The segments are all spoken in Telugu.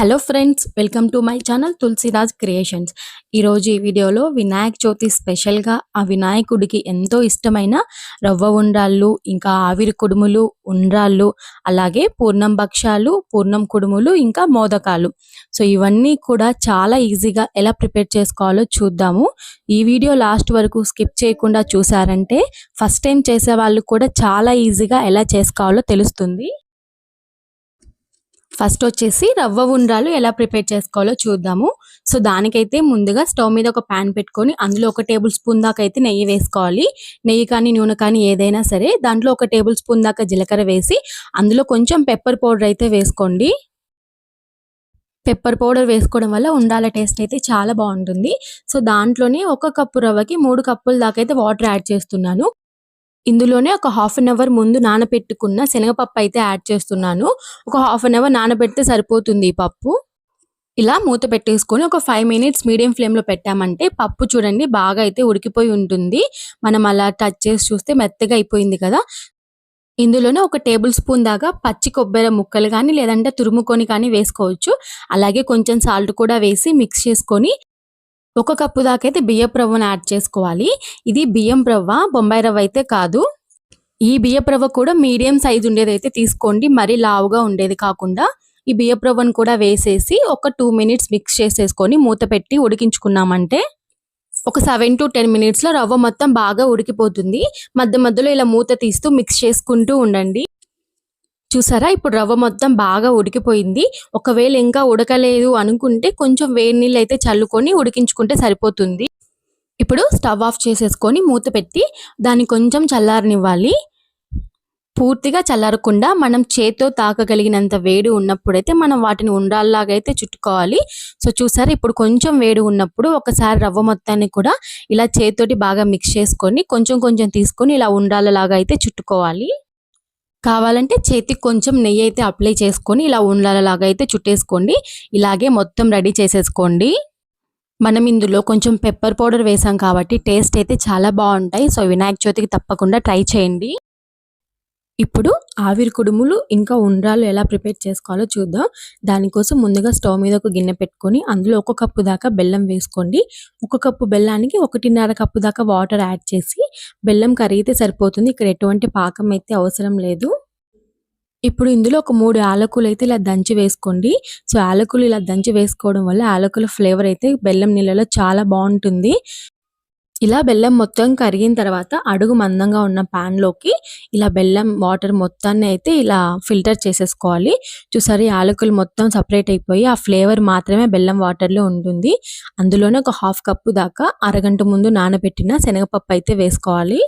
Hello friends welcome to my channel Tulasiraj creations ఈరోజు ఈ వీడియోలో వినాయక చవితి స్పెషల్గా ఆ వినాయకుడికి ఎంతో ఇష్టమైన రవ్వ ఉండ్రాళ్ళు ఇంకా ఆవిరి కుడుములు ఉండ్రాళ్ళు అలాగే పూర్ణం భక్ష్యాలు పూర్ణం కుడుములు ఇంకా మోదకాలు. సో ఇవన్నీ కూడా చాలా ఈజీగా ఎలా ప్రిపేర్ చేసుకోవాలో చూద్దాము. ఈ వీడియో లాస్ట్ వరకు స్కిప్ చేయకుండా చూసారంటే ఫస్ట్ టైం చేసే వాళ్ళు కూడా చాలా ఈజీగా ఎలా చేసుకోవాలో తెలుస్తుంది. ఫస్ట్ వచ్చేసి రవ్వ ఉండ్రాలు ఎలా ప్రిపేర్ చేసుకోవాలో చూద్దాము. సో దానికైతే ముందుగా స్టవ్ మీద ఒక ప్యాన్ పెట్టుకొని అందులో ఒక టేబుల్ స్పూన్ దాకా అయితే నెయ్యి వేసుకోవాలి. నెయ్యి కానీ నూనె కానీ ఏదైనా సరే దాంట్లో ఒక టేబుల్ స్పూన్ దాకా జీలకర్ర వేసి అందులో కొంచెం పెప్పర్ పౌడర్ అయితే వేసుకోండి. పెప్పర్ పౌడర్ వేసుకోవడం వల్ల ఉండాల టేస్ట్ అయితే చాలా బాగుంటుంది. సో దాంట్లోనే ఒక కప్పు రవ్వకి మూడు కప్పుల దాకా అయితే వాటర్ యాడ్ చేస్తున్నాను. ఇందులోనే ఒక హాఫ్ అన్ అవర్ ముందు నానబెట్టుకున్న శనగపప్పు అయితే యాడ్ చేస్తున్నాను. ఒక హాఫ్ అన్ అవర్ నానబెడితే సరిపోతుంది ఈ పప్పు. ఇలా మూత పెట్టేసుకొని ఒక ఫైవ్ మినిట్స్ మీడియం ఫ్లేమ్లో పెట్టామంటే పప్పు చూడండి బాగా అయితే ఉడికిపోయి ఉంటుంది. మనం అలా టచ్ చేసి చూస్తే మెత్తగా అయిపోయింది కదా. ఇందులోనే ఒక టేబుల్ స్పూన్ దాకా పచ్చి కొబ్బరి ముక్కలు కానీ లేదంటే తురుముకొని కానీ వేసుకోవచ్చు. అలాగే కొంచెం సాల్ట్ కూడా వేసి మిక్స్ చేసుకొని ఒక కప్పు దాకా అయితే బియ్యపు రవ్వను యాడ్ చేసుకోవాలి. ఇది బియ్యం రవ్వ బొంబాయి రవ్వ అయితే కాదు. ఈ బియ్యపు రవ్వ కూడా మీడియం సైజ్ ఉండేది అయితే తీసుకోండి. మరీ లావుగా ఉండేది కాకుండా ఈ బియ్యపు రవ్వను కూడా వేసేసి ఒక టూ మినిట్స్ మిక్స్ చేసేసుకొని మూత పెట్టి ఉడికించుకున్నామంటే ఒక సెవెన్ టు టెన్ మినిట్స్లో రవ్వ మొత్తం బాగా ఉడికిపోతుంది. మధ్య మధ్యలో ఇలా మూత తీస్తూ మిక్స్ చేసుకుంటూ ఉండండి. చూసారా? ఇప్పుడు రవ్వ మొత్తం బాగా ఉడికిపోయింది. ఒకవేళ ఇంకా ఉడకలేదు అనుకుంటే కొంచెం వేడి నీళ్ళు అయితే చల్లుకొని ఉడికించుకుంటే సరిపోతుంది. ఇప్పుడు స్టవ్ ఆఫ్ చేసేసుకొని మూత పెట్టి దాన్ని కొంచెం చల్లారనివ్వాలి. పూర్తిగా చల్లారకుండా మనం చేత్తో తాకగలిగినంత వేడి ఉన్నప్పుడైతే మనం వాటిని ఉండాలాగా అయితే చుట్టుకోవాలి. సో చూసారా? ఇప్పుడు కొంచెం వేడి ఉన్నప్పుడు ఒకసారి రవ్వ మొత్తాన్ని కూడా ఇలా చేతితోటి బాగా మిక్స్ చేసుకొని కొంచెం కొంచెం తీసుకొని ఇలా ఉండాలలాగా అయితే చుట్టుకోవాలి. కావాలంటే చేతికి కొంచెం నెయ్యి అయితే అప్లై చేసుకొని ఇలా ఉండలలాగా అయితే చుట్టేసుకోండి. ఇలాగే మొత్తం రెడీ చేసేసుకోండి. మనం ఇందులో కొంచెం పెప్పర్ పౌడర్ వేసాం కాబట్టి టేస్ట్ అయితే చాలా బాగుంటాయి. సో వినాయక చవితికి తప్పకుండా ట్రై చేయండి. ఇప్పుడు ఆవిరి కుడుములు ఇంకా ఉండ్రాలు ఎలా ప్రిపేర్ చేసుకోవాలో చూద్దాం. దానికోసం ముందుగా స్టవ్ మీద ఒక గిన్నె పెట్టుకొని అందులో ఒక కప్పు దాకా బెల్లం వేసుకోండి. ఒక కప్పు బెల్లానికి ఒకటిన్నర కప్పు దాకా వాటర్ యాడ్ చేసి బెల్లం కరిగితే సరిపోతుంది. ఇక్కడ ఎటువంటి పాకం అయితే అవసరం లేదు. ఇప్పుడు ఇందులో ఒక మూడు యాలకులు అయితే ఇలా దంచి వేసుకోండి. సో యాలకులు ఇలా దంచి వేసుకోవడం వల్ల యాలకుల ఫ్లేవర్ అయితే బెల్లం నీళ్ళలో చాలా బాగుంటుంది. ఇలా బెల్లం మొత్తం కరిగిన తర్వాత అడుగు మందంగా ఉన్న ప్యాన్లోకి ఇలా బెల్లం వాటర్ మొత్తాన్ని అయితే ఇలా ఫిల్టర్ చేసేసుకోవాలి. చూసారు యాలకులు మొత్తం సపరేట్ అయిపోయి ఆ ఫ్లేవర్ మాత్రమే బెల్లం వాటర్లో ఉంటుంది. అందులోనే ఒక హాఫ్ కప్పు దాకా అరగంట ముందు నానబెట్టిన శనగపప్పు అయితే వేసుకోవాలి.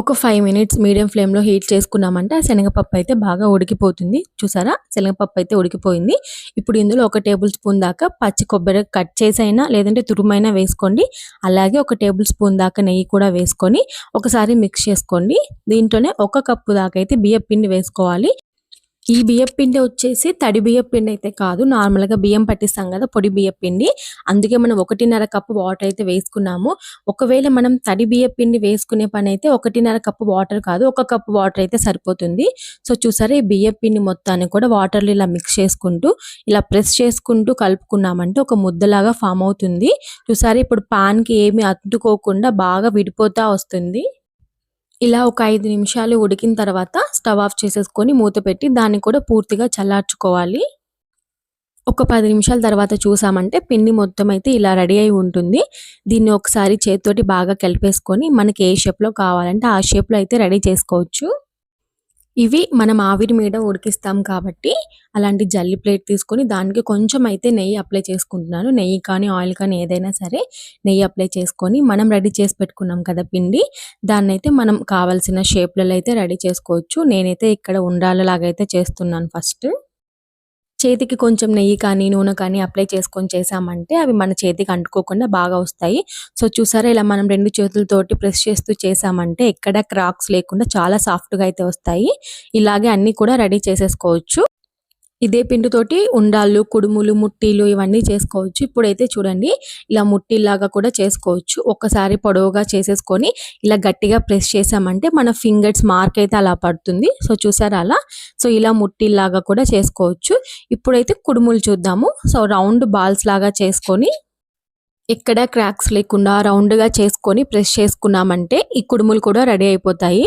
ఒక ఫైవ్ మినిట్స్ మీడియం ఫ్లేమ్లో హీట్ చేసుకున్నామంటే ఆ శనగపప్పు అయితే బాగా ఉడికిపోతుంది. చూసారా? శనగపప్పు అయితే ఉడికిపోయింది. ఇప్పుడు ఇందులో ఒక టేబుల్ స్పూన్ దాకా పచ్చి కొబ్బరి కట్ చేసైనా లేదంటే తురుమైనా వేసుకోండి. అలాగే ఒక టేబుల్ స్పూన్ దాకా నెయ్యి కూడా వేసుకొని ఒకసారి మిక్స్ చేసుకోండి. దీంట్లోనే ఒక కప్పు దాకా అయితే బియ్యం పిండి వేసుకోవాలి. ఈ బియ్యపిండి వచ్చేసి తడి బియ్యపిండి అయితే కాదు. నార్మల్గా బియ్యం పట్టిస్తాం కదా పొడి బియ్యపిండి అందుకే మనం ఒకటిన్నర కప్పు వాటర్ అయితే వేసుకున్నాము. ఒకవేళ మనం తడి బియ్యపిండి వేసుకునే పని అయితే ఒకటిన్నర కప్పు వాటర్ కాదు ఒక కప్పు వాటర్ అయితే సరిపోతుంది. సో చూసారా ఈ బియ్యపిండి మొత్తాన్ని కూడా వాటర్లో ఇలా మిక్స్ చేసుకుంటూ ఇలా ప్రెస్ చేసుకుంటూ కలుపుకున్నామంటే ఒక ముద్దలాగా ఫామ్ అవుతుంది. చూసారా ఇప్పుడు పాన్కి ఏమి అంటుకోకుండా బాగా విడిపోతా వస్తుంది. ఇలా ఒక ఐదు నిమిషాలు ఉడికిన తర్వాత స్టవ్ ఆఫ్ చేసేసుకొని మూత పెట్టి దాన్ని కూడా పూర్తిగా చల్లార్చుకోవాలి. ఒక పది నిమిషాల తర్వాత చూసామంటే పిండి మొత్తం అయితే ఇలా రెడీ అయి ఉంటుంది. దీన్ని ఒకసారి చేతితోటి బాగా కలిపేసుకొని మనకి ఏ షేప్లో కావాలంటే ఆ షేప్లో అయితే రెడీ చేసుకోవచ్చు. ఇవి మనం ఆవిరి మీద ఉడికిస్తాం కాబట్టి అలాంటి జల్లి ప్లేట్ తీసుకొని దానికి కొంచెం అయితే నెయ్యి అప్లై చేసుకుంటున్నాను. నెయ్యి కానీ ఆయిల్ కానీ ఏదైనా సరే నెయ్యి అప్లై చేసుకొని మనం రెడీ చేసి పెట్టుకున్నాం కదా పిండి. దాన్ని అయితే మనం కావాల్సిన షేప్లలో అయితే రెడీ చేసుకోవచ్చు. నేనైతే ఇక్కడ ఉండాలలాగైతే అయితే చేస్తున్నాను ఫస్ట్. చేతికి కొంచెం నెయ్యి కానీ నూనె కానీ అప్లై చేసుకొని చేసామంటే అవి మన చేతికి అంటుకోకుండా బాగా వస్తాయి. సో చూసారా ఇలా మనం రెండు చేతులతోటి ప్రెస్ చేస్తూ చేసామంటే ఎక్కడ క్రాక్స్ లేకుండా చాలా సాఫ్ట్గా అయితే వస్తాయి. ఇలాగే అన్నీ కూడా రెడీ చేసేసుకోవచ్చు. ఇదే పిండితోటి ఉండాళ్ళు కుడుములు ముట్టీలు ఇవన్నీ చేసుకోవచ్చు. ఇప్పుడైతే చూడండి ఇలా ముట్టిలాగా కూడా చేసుకోవచ్చు. ఒక్కసారి పొడవుగా చేసేసుకొని ఇలా గట్టిగా ప్రెస్ చేసామంటే మన ఫింగర్స్ మార్క్ అయితే అలా పడుతుంది. సో చూసారా అలా? సో ఇలా ముట్టిలాగా కూడా చేసుకోవచ్చు. ఇప్పుడైతే కుడుములు చూద్దాము. సో రౌండ్ బాల్స్ లాగా చేసుకొని ఎక్కడ క్రాక్స్ లేకుండా రౌండ్గా చేసుకొని ప్రెస్ చేసుకున్నామంటే ఈ కుడుములు కూడా రెడీ అయిపోతాయి.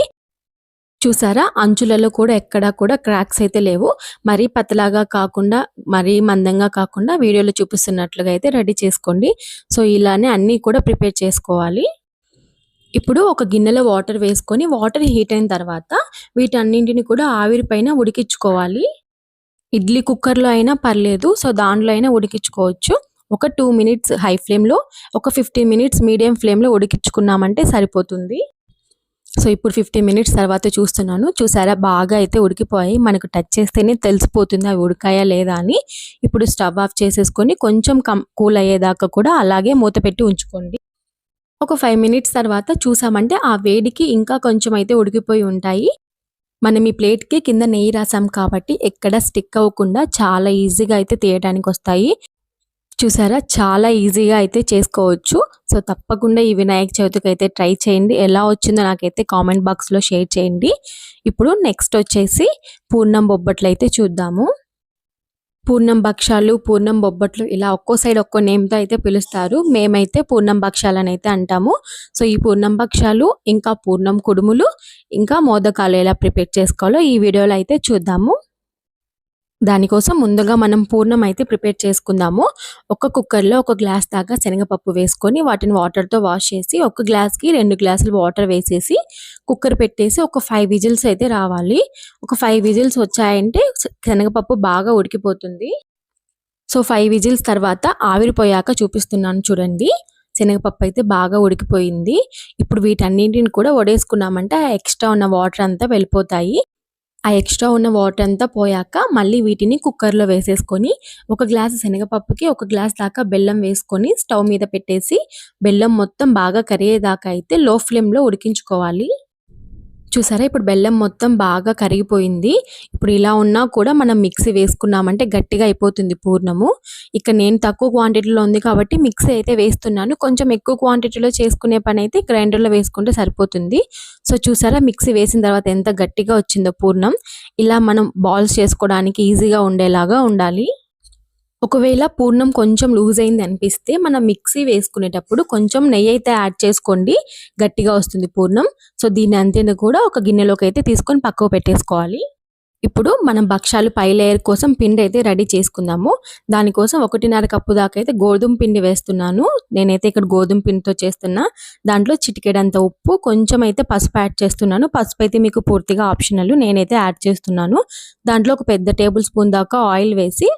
చూసారా? అంచులలో కూడా ఎక్కడా కూడా క్రాక్స్ అయితే లేవు. మరీ పతలాగా కాకుండా మరీ మందంగా కాకుండా వీడియోలో చూపిస్తున్నట్లుగా అయితే రెడీ చేసుకోండి. సో ఇలానే అన్నీ కూడా ప్రిపేర్ చేసుకోవాలి. ఇప్పుడు ఒక గిన్నెలో వాటర్ వేసుకొని వాటర్ హీట్ అయిన తర్వాత వీటన్నింటిని కూడా ఆవిరి పైన ఉడికించుకోవాలి. ఇడ్లీ కుక్కర్లో అయినా పర్లేదు సో దాంట్లో అయినా ఉడికించుకోవచ్చు. ఒక టూ మినిట్స్ హై ఫ్లేమ్లో ఒక ఫిఫ్టీన్ మినిట్స్ మీడియం ఫ్లేమ్లో ఉడికించుకున్నామంటే సరిపోతుంది. సో ఇప్పుడు ఫిఫ్టీన్ మినిట్స్ తర్వాత చూస్తున్నాను. చూసారా? బాగా అయితే ఉడికిపోయి మనకు టచ్ చేస్తేనే తెలిసిపోతుంది అవి ఉడికాయా లేదా అని. ఇప్పుడు స్టవ్ ఆఫ్ చేసేసుకొని కొంచెం కం కూల్ అయ్యేదాకా కూడా అలాగే మూత పెట్టి ఉంచుకోండి. ఒక ఫైవ్ మినిట్స్ తర్వాత చూసామంటే ఆ వేడికి ఇంకా కొంచెం అయితే ఉడికిపోయి ఉంటాయి. మనం ఈ ప్లేట్కి కింద నెయ్యి రాసాం కాబట్టి ఎక్కడ స్టిక్ అవ్వకుండా చాలా ఈజీగా అయితే తీయడానికి వస్తాయి. చూసారా? చాలా ఈజీగా అయితే చేసుకోవచ్చు. సో తప్పకుండా ఈ వినాయక చవితికి అయితే ట్రై చేయండి. ఎలా వచ్చిందో నాకైతే కామెంట్ బాక్స్లో షేర్ చేయండి. ఇప్పుడు నెక్స్ట్ వచ్చేసి పూర్ణం బొబ్బట్లు అయితే చూద్దాము. పూర్ణం భక్షాలు పూర్ణం బొబ్బట్లు ఇలా ఒక్కో సైడ్ ఒక్కో నేమ్తో అయితే పిలుస్తారు. మేమైతే పూర్ణం భక్షాలు అని అయితే అంటాము. సో ఈ పూర్ణం భక్షాలు ఇంకా పూర్ణం కుడుములు ఇంకా మోదకాలు ఎలా ప్రిపేర్ చేసుకోవాలో ఈ వీడియోలో అయితే చూద్దాము. దానికోసం ముందుగా మనం పూర్ణం అయితే ప్రిపేర్ చేసుకుందాము. ఒక కుక్కర్లో ఒక గ్లాస్ దాకా శనగపప్పు వేసుకొని వాటిని వాటర్తో వాష్ చేసి ఒక గ్లాస్కి రెండు గ్లాసులు వాటర్ వేసేసి కుక్కర్ పెట్టేసి ఒక ఫైవ్ విజిల్స్ అయితే రావాలి. ఒక ఫైవ్ విజిల్స్ వచ్చాయంటే శనగపప్పు బాగా ఉడికిపోతుంది. సో ఫైవ్ విజిల్స్ తర్వాత ఆవిరిపోయాక చూపిస్తున్నాను చూడండి. శనగపప్పు అయితే బాగా ఉడికిపోయింది. ఇప్పుడు వీటన్నింటిని కూడా వడేసుకున్నామంటే ఆ ఎక్స్ట్రా ఉన్న వాటర్ అంతా వెళ్ళిపోతాయి. ఆ ఎక్స్ట్రా ఉన్న వాటర్ అంతా పోయాక మళ్ళీ వీటిని కుక్కర్లో వేసేసుకొని ఒక గ్లాస్ శనగపప్పుకి ఒక గ్లాస్ దాకా బెల్లం వేసుకొని స్టవ్ మీద పెట్టేసి బెల్లం మొత్తం బాగా కరిగేదాకా అయితే లో ఫ్లేమ్లో ఉడికించుకోవాలి. చూసారా? ఇప్పుడు బెల్లం మొత్తం బాగా కరిగిపోయింది. ఇప్పుడు ఇలా ఉన్నా కూడా మనం మిక్సీ వేసుకున్నామంటే గట్టిగా అయిపోతుంది పూర్ణము. ఇక నేను తక్కువ క్వాంటిటీలో ఉంది కాబట్టి మిక్సీ అయితే వేస్తున్నాను. కొంచెం ఎక్కువ క్వాంటిటీలో చేసుకునే పని అయితే గ్రైండర్లో వేసుకుంటే సరిపోతుంది. సో చూసారా? మిక్సీ వేసిన తర్వాత ఎంత గట్టిగా వచ్చిందో పూర్ణం. ఇలా మనం బాల్స్ చేసుకోవడానికి ఈజీగా ఉండేలాగా ఉండాలి. ఒకవేళ పూర్ణం కొంచెం లూజ్ అయింది అనిపిస్తే మనం మిక్సీ వేసుకునేటప్పుడు కొంచెం నెయ్యి అయితే యాడ్ చేసుకోండి గట్టిగా వస్తుంది పూర్ణం. సో దీన్ని అంతేందుకు కూడా ఒక గిన్నెలోకి అయితే తీసుకొని పక్కకు పెట్టేసుకోవాలి. ఇప్పుడు మనం భక్షాలు పై లేయర్ కోసం పిండి అయితే రెడీ చేసుకుందాము. దానికోసం ఒకటిన్నర కప్పు దాకా అయితే గోధుమ పిండి వేస్తున్నాను. నేనైతే ఇక్కడ గోధుమ పిండితో చేస్తున్నా. దాంట్లో చిటికెడంత ఉప్పు కొంచెం అయితే పసుపు యాడ్ చేస్తున్నాను. పసుపు అయితే మీకు పూర్తిగా ఆప్షనల్ నేనైతే యాడ్ చేస్తున్నాను. దాంట్లో ఒక పెద్ద టేబుల్ స్పూన్ దాకా ఆయిల్ వేసి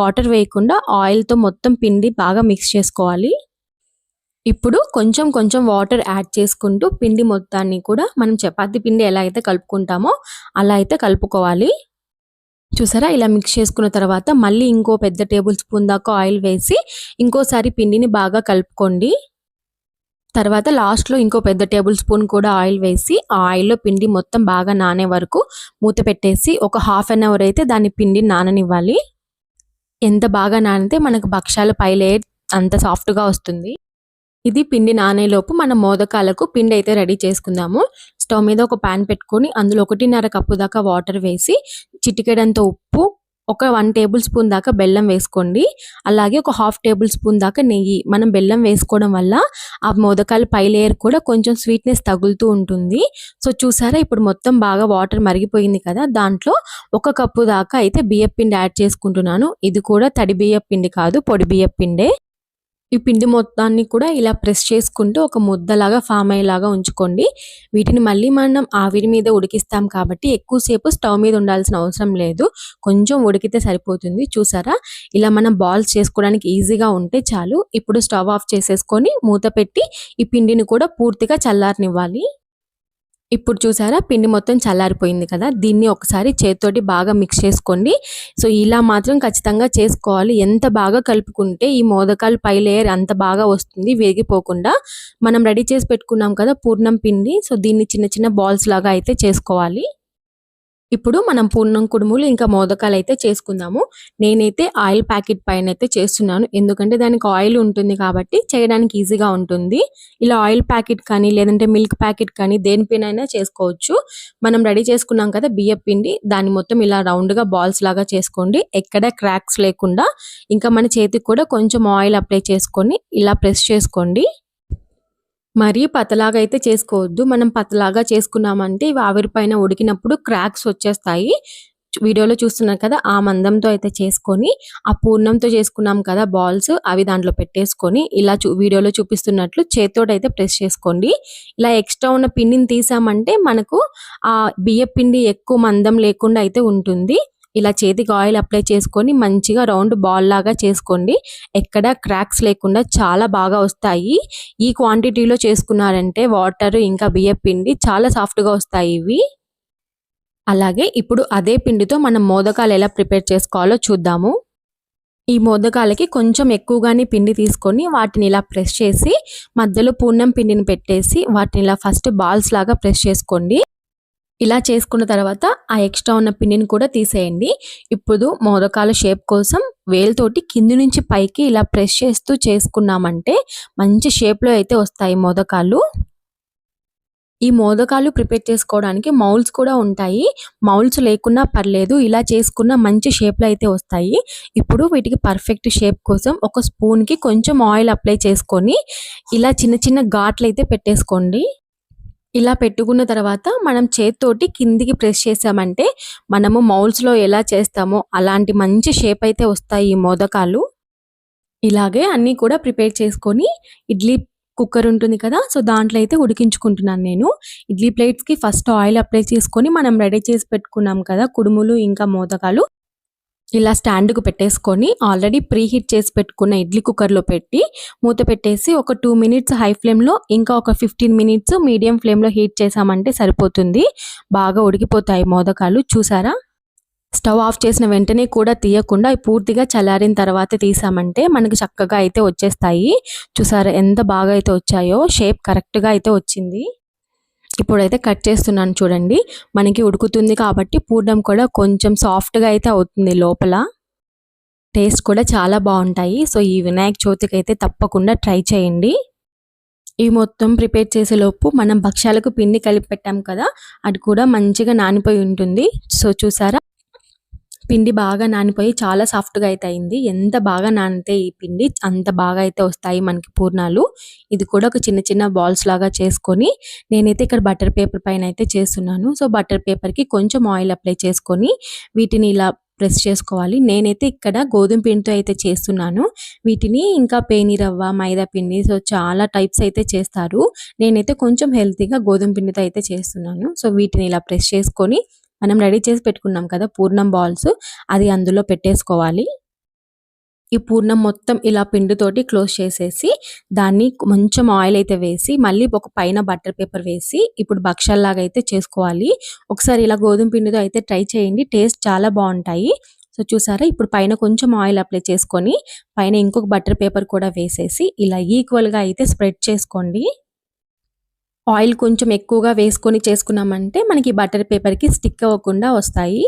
వాటర్ వేయకుండా ఆయిల్తో మొత్తం పిండి బాగా మిక్స్ చేసుకోవాలి. ఇప్పుడు కొంచెం కొంచెం వాటర్ యాడ్ చేసుకుంటూ పిండి మొత్తాన్ని కూడా మనం చపాతి పిండి ఎలా అయితే కలుపుకుంటామో అలా అయితే కలుపుకోవాలి. చూసారా? ఇలా మిక్స్ చేసుకున్న తర్వాత మళ్ళీ ఇంకో పెద్ద టేబుల్ స్పూన్ దాకా ఆయిల్ వేసి ఇంకోసారి పిండిని బాగా కలుపుకోండి. తర్వాత లాస్ట్లో ఇంకో పెద్ద టేబుల్ స్పూన్ కూడా ఆయిల్ వేసి ఆ ఆయిల్లో పిండి మొత్తం బాగా నానే వరకు మూత పెట్టేసి ఒక హాఫ్ అన్ అవర్ అయితే దాని పిండి నాననివ్వాలి. ఎంత బాగా నానితే మనకు భక్షాల పై లేయర్ అంత సాఫ్ట్గా వస్తుంది. ఇది పిండి నానేలోపు మనం మోదకాలకు పిండి అయితే రెడీ చేసుకుందాము. స్టవ్ మీద ఒక పాన్ పెట్టుకొని అందులో ఒకటిన్నర కప్పు దాకా వాటర్ వేసి చిటికెడంత ఉప్పు ఒక వన్ టేబుల్ స్పూన్ దాకా బెల్లం వేసుకోండి. అలాగే ఒక హాఫ్ టేబుల్ స్పూన్ దాకా నెయ్యి. మనం బెల్లం వేసుకోవడం వల్ల ఆ మోదకాలు పై లేయర్ కూడా కొంచెం స్వీట్నెస్ తగులుతూ ఉంటుంది. సో చూసారా ఇప్పుడు మొత్తం బాగా వాటర్ మరిగిపోయింది కదా? దాంట్లో ఒక కప్పు దాకా అయితే బియ్యం పిండి యాడ్ చేసుకుంటున్నాను. ఇది కూడా తడి బియ్యపిండి కాదు పొడి బియ్యపిండే. ఈ పిండి మొత్తాన్ని కూడా ఇలా ప్రెస్ చేసుకుంటూ ఒక ముద్దలాగా ఫామ్ అయ్యేలాగా ఉంచుకోండి. వీటిని మళ్ళీ మనం ఆవిరి మీద ఉడికిస్తాం కాబట్టి ఎక్కువసేపు స్టవ్ మీద ఉండాల్సిన అవసరం లేదు. కొంచెం ఉడికితే సరిపోతుంది. చూసారా? ఇలా మనం బాల్స్ చేసుకోవడానికి ఈజీగా ఉంటే చాలు. ఇప్పుడు స్టవ్ ఆఫ్ చేసేసుకొని మూత పెట్టి ఈ పిండిని కూడా పూర్తిగా చల్లారనివ్వాలి. ఇప్పుడు చూసారా పిండి మొత్తం చల్లారిపోయింది కదా. దీన్ని ఒకసారి చేతితోటి బాగా మిక్స్ చేసుకోండి. సో ఇలా మాత్రం ఖచ్చితంగా చేసుకోవాలి. ఎంత బాగా కలుపుకుంటే ఈ మోదకాలు పై లేయర్ అంత బాగా వస్తుంది వేగిపోకుండా మనం రెడీ చేసి పెట్టుకున్నాం కదా పూర్ణం పిండి. సో దీన్ని చిన్న చిన్న బాల్స్ లాగా అయితే చేసుకోవాలి. ఇప్పుడు మనం పూర్ణం కుడుములు ఇంకా మోదకాలు అయితే చేసుకుందాము. నేనైతే ఆయిల్ ప్యాకెట్ పైన అయితే చేస్తున్నాను. ఎందుకంటే దానికి ఆయిల్ ఉంటుంది కాబట్టి చేయడానికి ఈజీగా ఉంటుంది. ఇలా ఆయిల్ ప్యాకెట్ కానీ లేదంటే మిల్క్ ప్యాకెట్ కానీ దేనిపైనైనా అయినా చేసుకోవచ్చు. మనం రెడీ చేసుకున్నాం కదా బియ్య పిండి. దాన్ని మొత్తం ఇలా రౌండ్గా బాల్స్ లాగా చేసుకోండి. ఎక్కడ క్రాక్స్ లేకుండా. ఇంకా మన చేతికి కూడా కొంచెం ఆయిల్ అప్లై చేసుకొని ఇలా ప్రెస్ చేసుకోండి. మరీ పతలాగా అయితే చేసుకోవద్దు. మనం పతలాగా చేసుకున్నామంటే ఇవి ఆవిరి పైన ఉడికినప్పుడు క్రాక్స్ వచ్చేస్తాయి. వీడియోలో చూస్తున్నారు కదా ఆ మందంతో అయితే చేసుకొని ఆ పూర్ణంతో చేసుకున్నాం కదా బాల్స్ అవి దాంట్లో పెట్టేసుకొని ఇలా చూ వీడియోలో చూపిస్తున్నట్లు చేత్తోటైతే ప్రెస్ చేసుకోండి. ఇలా ఎక్స్ట్రా ఉన్న పిండిని తీసామంటే మనకు ఆ బియ్య పిండి ఎక్కువ మందం లేకుండా అయితే ఉంటుంది. ఇలా చేతికి ఆయిల్ అప్లై చేసుకొని మంచిగా రౌండ్ బాల్ లాగా చేసుకోండి. ఎక్కడ క్రాక్స్ లేకుండా చాలా బాగా వస్తాయి. ఈ క్వాంటిటీలో చేసుకున్నారంటే వాటర్ ఇంకా బియ్య పిండి చాలా సాఫ్ట్గా వస్తాయి ఇవి. అలాగే ఇప్పుడు అదే పిండితో మనం మోదకాలు ఎలా ప్రిపేర్ చేసుకోవాలో చూద్దాము. ఈ మోదకాలకి కొంచెం ఎక్కువగానే పిండి తీసుకొని వాటిని ఇలా ప్రెస్ చేసి మధ్యలో పూర్ణం పిండిని పెట్టేసి వాటిని ఇలా ఫస్ట్ బాల్స్ లాగా ప్రెస్ చేసుకోండి. ఇలా చేసుకున్న తర్వాత ఆ ఎక్స్ట్రా ఉన్న పిండిని కూడా తీసేయండి. ఇప్పుడు మోదకాల షేప్ కోసం వేలుతోటి కింది నుంచి పైకి ఇలా ప్రెస్ చేస్తూ చేసుకున్నామంటే మంచి షేప్లో అయితే వస్తాయి మోదకాలు. ఈ మోదకాలు ప్రిపేర్ చేసుకోవడానికి మౌల్స్ కూడా ఉంటాయి. మౌల్స్ లేకున్నా పర్లేదు ఇలా చేసుకున్న మంచి షేప్లో అయితే వస్తాయి. ఇప్పుడు వీటికి పర్ఫెక్ట్ షేప్ కోసం ఒక స్పూన్కి కొంచెం ఆయిల్ అప్లై చేసుకొని ఇలా చిన్న చిన్న ఘాట్లు అయితే పెట్టేసుకోండి. ఇలా పెట్టుకున్న తర్వాత మనం చేత్తోటి కిందికి ప్రెస్ చేసామంటే మనము మౌల్స్లో ఎలా చేస్తామో అలాంటి మంచి షేప్ అయితే వస్తాయి ఈ మోదకాలు. ఇలాగే అన్నీ కూడా ప్రిపేర్ చేసుకొని ఇడ్లీ కుక్కర్ ఉంటుంది కదా సో దాంట్లో అయితే ఉడికించుకుంటున్నాను నేను. ఇడ్లీ ప్లేట్స్కి ఫస్ట్ ఆయిల్ అప్లై చేసుకొని మనం రెడీ చేసి పెట్టుకున్నాం కదా కుడుములు ఇంకా మోదకాలు. ఇలా స్టాండ్కు పెట్టేసుకొని ఆల్రెడీ ప్రీ హీట్ చేసి పెట్టుకున్న ఇడ్లీ కుక్కర్లో పెట్టి మూత పెట్టేసి ఒక టూ మినిట్స్ హై ఫ్లేమ్లో ఇంకా ఒక ఫిఫ్టీన్ మినిట్స్ మీడియం ఫ్లేమ్లో హీట్ చేసామంటే సరిపోతుంది. బాగా ఉడికిపోతాయి మోదకాలు. చూసారా? స్టవ్ ఆఫ్ చేసిన వెంటనే కూడా తీయకుండా పూర్తిగా చల్లారిన తర్వాత తీసామంటే మనకు చక్కగా అయితే వచ్చేస్తాయి. చూసారా ఎంత బాగా అయితే వచ్చాయో? షేప్ కరెక్ట్గా అయితే వచ్చింది. ఇప్పుడైతే కట్ చేస్తున్నాను చూడండి. మనకి ఉడుకుతుంది కాబట్టి పూర్ణం కూడా కొంచెం సాఫ్ట్గా అయితే అవుతుంది లోపల. టేస్ట్ కూడా చాలా బాగుంటాయి. సో ఈ వినాయక చవితికి అయితే తప్పకుండా ట్రై చేయండి. ఇవి మొత్తం ప్రిపేర్ చేసే లోపు మనం భక్ష్యాలకు పిండి కలిపి పెట్టాం కదా అది కూడా మంచిగా నానిపోయి ఉంటుంది. సో చూసారా? పిండి బాగా నానిపోయి చాలా సాఫ్ట్గా అయితే అయింది. ఎంత బాగా నానితే ఈ పిండి అంత బాగా అయితే వస్తాయి మనకి పూర్ణాలు. ఇది కూడా ఒక చిన్న చిన్న బాల్స్ లాగా చేసుకొని నేనైతే ఇక్కడ బటర్ పేపర్ పైన అయితే చేస్తున్నాను. సో బటర్ పేపర్కి కొంచెం ఆయిల్ అప్లై చేసుకొని వీటిని ఇలా ప్రెస్ చేసుకోవాలి. నేనైతే ఇక్కడ గోధుమ పిండితో అయితే చేస్తున్నాను. వీటిని ఇంకా పేని రవ్వ మైదా పిండి సో చాలా టైప్స్ అయితే చేస్తారు. నేనైతే కొంచెం హెల్తీగా గోధుమ పిండితో అయితే చేస్తున్నాను. సో వీటిని ఇలా ప్రెస్ చేసుకొని మనం రెడీ చేసి పెట్టుకున్నాం కదా పూర్ణం బాల్స్ అది అందులో పెట్టేసుకోవాలి. ఈ పూర్ణం మొత్తం ఇలా పిండితోటి క్లోజ్ చేసేసి దాన్ని కొంచెం ఆయిల్ అయితే వేసి మళ్ళీ ఒక పైన బటర్ పేపర్ వేసి ఇప్పుడు భక్షల్లాగా అయితే చేసుకోవాలి. ఒకసారి ఇలా గోధుమ పిండితో అయితే ట్రై చేయండి టేస్ట్ చాలా బాగుంటాయి. సో చూసారా? ఇప్పుడు పైన కొంచెం ఆయిల్ అప్లై చేసుకొని పైన ఇంకొక బటర్ పేపర్ కూడా వేసేసి ఇలా ఈక్వల్గా అయితే స్ప్రెడ్ చేసుకోండి. ఆయిల్ కొంచెం ఎక్కువగా వేసుకొని చేసుకున్నామంటే మనకి బటర్ పేపర్కి స్టిక్ అవ్వకుండా వస్తాయి.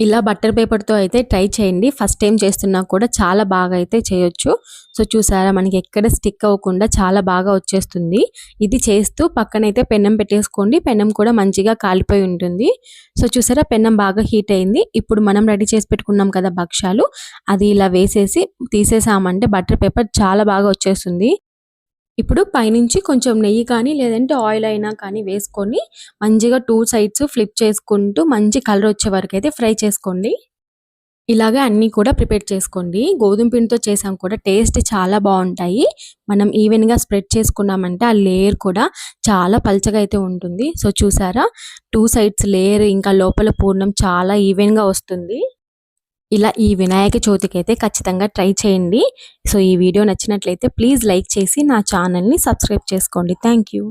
ఇలా బటర్ పేపర్తో అయితే ట్రై చేయండి. ఫస్ట్ టైం చేస్తున్నా కూడా చాలా బాగా అయితే చేయొచ్చు. సో చూసారా మనకి ఎక్కడ స్టిక్ అవ్వకుండా చాలా బాగా వచ్చేస్తుంది. ఇది చేస్తూ పక్కనైతే పెన్నం పెట్టేసుకోండి. పెన్నం కూడా మంచిగా కాలిపోయి ఉంటుంది. సో చూసారా పెన్నం బాగా హీట్ అయింది. ఇప్పుడు మనం రెడీ చేసి పెట్టుకున్నాం కదా భక్ష్యాలు. అది ఇలా వేసేసి తీసేసామంటే బటర్ పేపర్ చాలా బాగా వచ్చేస్తుంది. ఇప్పుడు పైనుంచి కొంచెం నెయ్యి కానీ లేదంటే ఆయిల్ అయినా కానీ వేసుకొని మంచిగా టూ సైడ్స్ ఫ్లిప్ చేసుకుంటూ మంచి కలర్ వచ్చే వరకు అయితే ఫ్రై చేసుకోండి. ఇలాగే అన్నీ కూడా ప్రిపేర్ చేసుకోండి. గోధుమ పిండితో చేసాం కూడా టేస్ట్ చాలా బాగుంటాయి. మనం ఈవెన్గా స్ప్రెడ్ చేసుకున్నామంటే ఆ లేయర్ కూడా చాలా పల్చగా అయితే ఉంటుంది. సో చూసారా? టూ సైడ్స్ లేయర్ ఇంకా లోపల పూర్ణం చాలా ఈవెన్గా వస్తుంది. ఇలా ఈ వినాయక చవితికి అయితే ఖచ్చితంగా ట్రై చేయండి. సో ఈ వీడియో నచ్చినట్లయితే ప్లీజ్ లైక్ చేసి నా ఛానల్ని సబ్స్క్రైబ్ చేసుకోండి. Thank you.